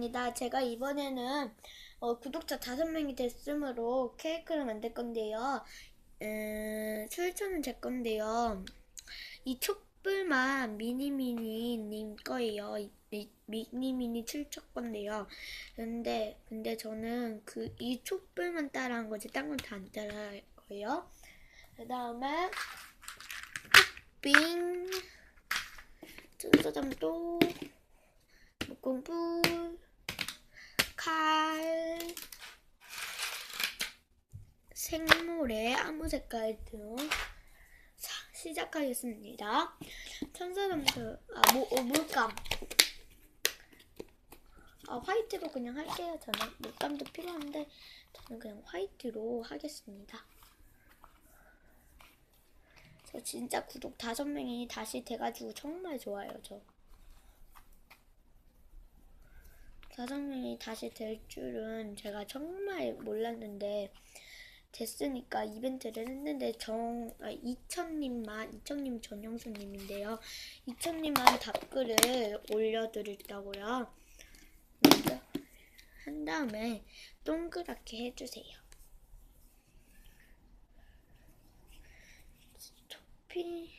반갑습니다. 제가 이번에는 어, 구독자 다섯 명이 됐으므로 케이크를 만들 건데요. 음, 출처는 제 건데요. 이 촛불만 미니미니님 거예요. 미니미니 출처 건데요. 근데 근데 저는 그 이 촛불만 따라한 거지 딴 건 다 안 따라할 거예요. 그 다음에 빙 쫀소점도 목공불, 칼, 생모래, 아무 색깔 등 자, 시작하겠습니다. 천사점수, 아, 모, 어, 물감. 아, 화이트로 그냥 할게요. 저는 물감도 필요한데 저는 그냥 화이트로 하겠습니다. 저 진짜 구독 다섯 명이 다시 돼가지고 정말 좋아요, 저. 명이 다시 될 줄은 제가 정말 몰랐는데 됐으니까 이벤트를 했는데 정 아, 이천님만 이천님 전영수님인데요. 이천님만 답글을 올려드렸다고요. 한 다음에 동그랗게 해주세요. 토피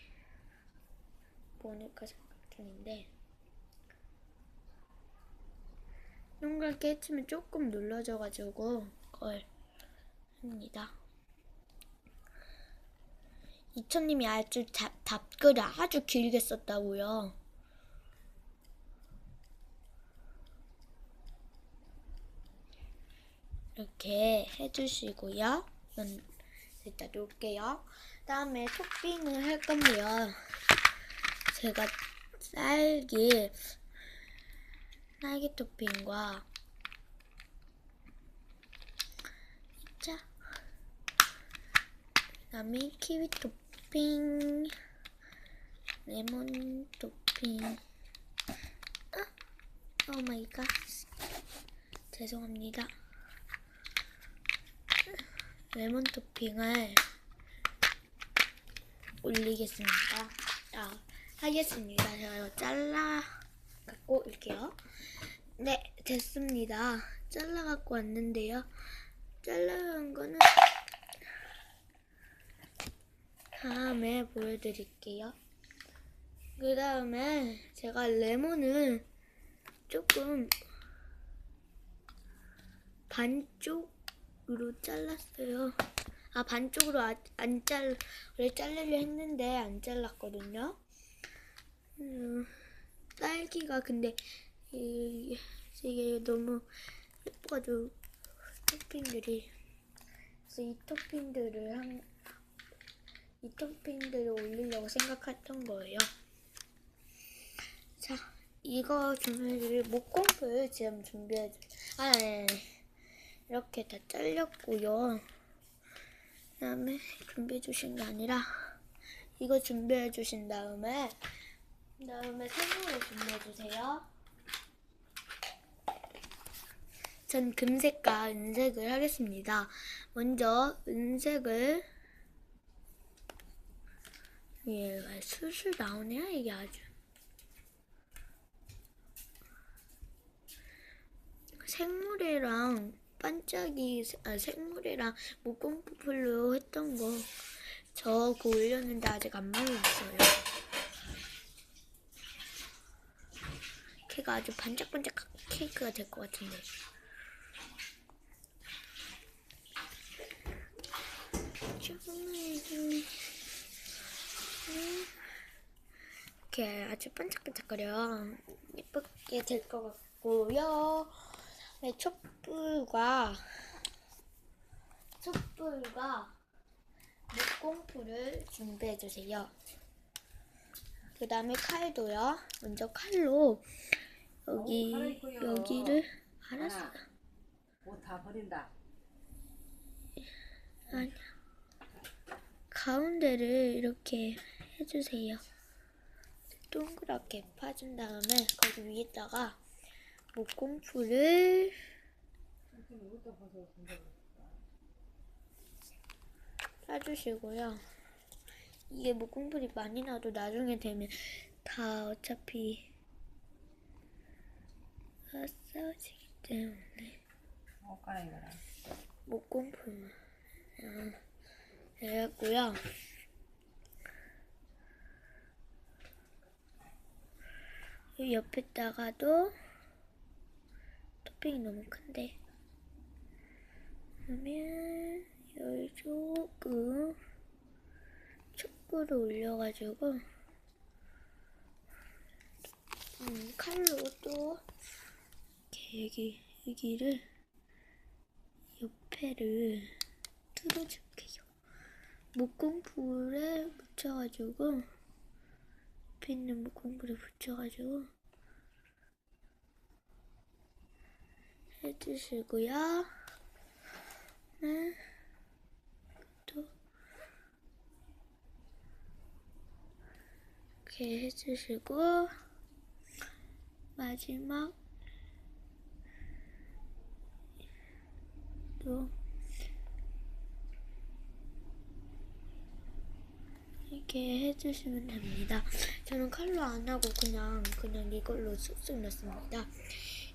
뭐니까 생각 중인데. 동그랗게 해치면 조금 눌러져가지고 그걸 합니다. 이천님이 아주 답, 답글을 아주 길게 썼다고요. 이렇게 해주시고요. 이건 일단 놓을게요. 다음에 토핑을 할 건데요. 제가 딸기 딸기 토핑과 자 그다음에 키위 토핑 레몬 토핑. 아, 오 마이 갓. 죄송합니다. 레몬 토핑을 올리겠습니다. 아, 하겠습니다. 제가 잘라 갖고 올게요 네, 됐습니다. 잘라 갖고 왔는데요. 잘라간 거는 다음에 보여드릴게요. 그 다음에 제가 레몬을 조금 반쪽으로 잘랐어요. 아, 반쪽으로 아- 안 잘, 원래 자르려 했는데 안 잘랐거든요. 음, 딸기가 근데 이, 이게 너무 예뻐가지고 토핑들이 그래서 이 토핑들을 한, 이 토핑들을 올리려고 생각했던 거예요. 자, 이거 준비를 목공풀 지금 준비해 주. 아, 네, 네. 이렇게 다 잘렸고요. 그다음에 준비해 주신 게 아니라 이거 준비해 주신 다음에 그다음에 생물을 준비해 주세요. 전 금색과 은색을 하겠습니다. 먼저 은색을 얘가 술술 나오네요 이게 아주 생물이랑 반짝이 아, 생물이랑 목공풀로 했던 거저 그거 올렸는데 아직 안 말랐어요. 걔가 아주 반짝반짝 케이크가 될 것 같은데. 이렇게 아주 반짝반짝거려 예쁘게 될 것 같고요. 네, 촛불과 촛불과 목공풀을 준비해 주세요. 그 다음에 칼도요. 먼저 칼로 여기 어, 갈아입고요. 여기를 알았어. 옷다 버린다. 아니 가운데를 이렇게 해주세요. 동그랗게 파준 다음에 거기 위에다가 목공풀을 싸주시고요. 이게 목공풀이 많이 나도 나중에 되면 다 어차피 써지기 때문에 옷 갈아입어라. 목공품 이 옆에다가도 토핑이 너무 큰데 그러면 여기 조금 촛불을 올려가지고 음, 칼로 또 여기 여기를 옆에를 뚫어줄게요. 목공불에 묻혀가지고 옆에 있는 목공불에 붙여가지고 해주시고요. 네. 또 이렇게 해주시고 마지막 또 이렇게 해주시면 됩니다. 저는 칼로 안 하고 그냥 그냥 이걸로 쑥쑥 넣습니다.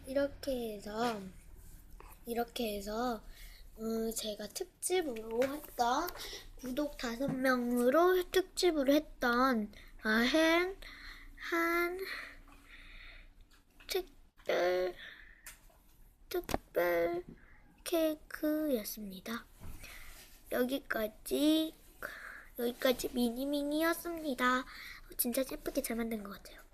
이렇게 해서 이렇게 해서 어, 제가 특집으로 했던 구독 다섯 명으로 특집으로 했던 아, 한, 한 특별 특별 케이크였습니다. 여기까지 여기까지 미니 미니였습니다. 진짜 예쁘게 잘 만든 것 같아요.